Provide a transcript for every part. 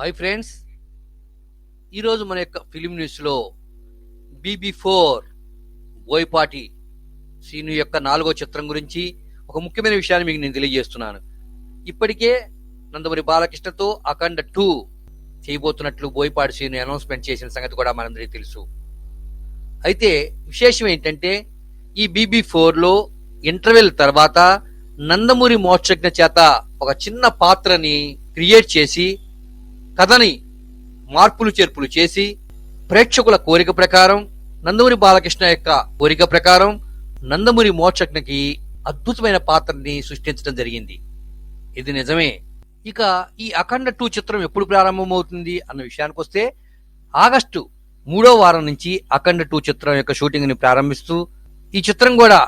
Hi friends ఈరోజు మన యొక్క ఫిలిం న్యూస్లో బీబీ ఫోర్ బోయపాటి సీను యొక్క నాలుగో చిత్రం గురించి ఒక ముఖ్యమైన విషయాన్ని మీకు నేను తెలియజేస్తున్నాను. ఇప్పటికే నందమూరి బాలకృష్ణతో అఖండ టూ చేయబోతున్నట్లు బోయపాటి సీను అనౌన్స్మెంట్ చేసిన సంగతి కూడా మనందరికీ తెలుసు. అయితే విశేషం ఏంటంటే ఈ బీబీ ఫోర్లో ఇంటర్వెల్ తర్వాత నందమూరి మోక్షజ్ఞ చేత ఒక చిన్న పాత్రని క్రియేట్ చేసి కథని మార్పులు చేర్పులు చేసి ప్రేక్షకుల కోరిక ప్రకారం నందమూరి బాలకృష్ణ యొక్క కోరిక ప్రకారం నందమూరి మోక్షజ్ఞకి అద్భుతమైన పాత్రని సృష్టించడం జరిగింది. ఇది నిజమే. ఇక ఈ అఖండ టూ చిత్రం ఎప్పుడు ప్రారంభమవుతుంది అన్న విషయానికి వస్తే ఆగస్టు మూడో వారం నుంచి అఖండ టూ చిత్రం యొక్క షూటింగ్ని ప్రారంభిస్తూ ఈ చిత్రం కూడా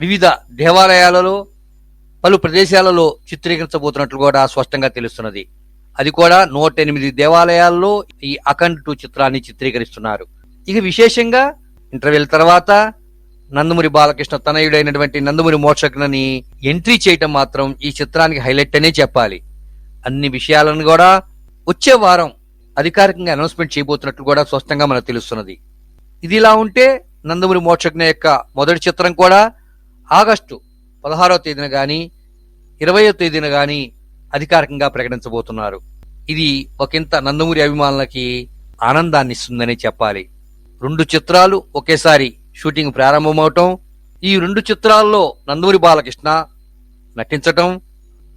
వివిధ దేవాలయాలలో పలు ప్రదేశాలలో చిత్రీకరించబోతున్నట్లు కూడా స్పష్టంగా తెలుస్తున్నది. అది కూడా నూట ఎనిమిది దేవాలయాల్లో ఈ అఖండ్ టూ చిత్రాన్ని చిత్రీకరిస్తున్నారు. ఇక విశేషంగా ఇంటర్వెల్ తర్వాత నందమూరి బాలకృష్ణ తనయుడైనటువంటి నందమూరి మోక్షజ్ఞని ఎంట్రీ చేయటం మాత్రం ఈ చిత్రానికి హైలైట్ అనే చెప్పాలి. అన్ని విషయాలను కూడా వచ్చే వారం అధికారికంగా అనౌన్స్మెంట్ చేయబోతున్నట్లు కూడా స్పష్టంగా మనకు తెలుస్తున్నది. ఇది ఇలా ఉంటే నందమూరి మోక్షజ్ఞ యొక్క మొదటి చిత్రం కూడా ఆగస్టు పదహారవ తేదీన కానీ ఇరవయో తేదీన కానీ అధికారికంగా ప్రకటించబోతున్నారు. ఇది ఒకంత నందమూరి అభిమానులకి ఆనందాన్ని ఇస్తుందని చెప్పాలి. రెండు చిత్రాలు ఒకేసారి షూటింగ్ ప్రారంభమవటం ఈ రెండు చిత్రాల్లో నందమూరి బాలకృష్ణ నటించటం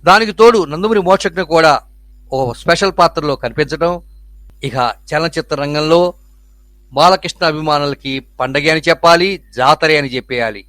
దానికి తోడు నందమూరి మోక్షజ్ఞ కూడా ఓ స్పెషల్ పాత్రలో కనిపించటం ఇక చలనచిత్ర రంగంలో బాలకృష్ణ అభిమానులకి పండగ అని చెప్పాలి జాతర అని చెప్పేయాలి.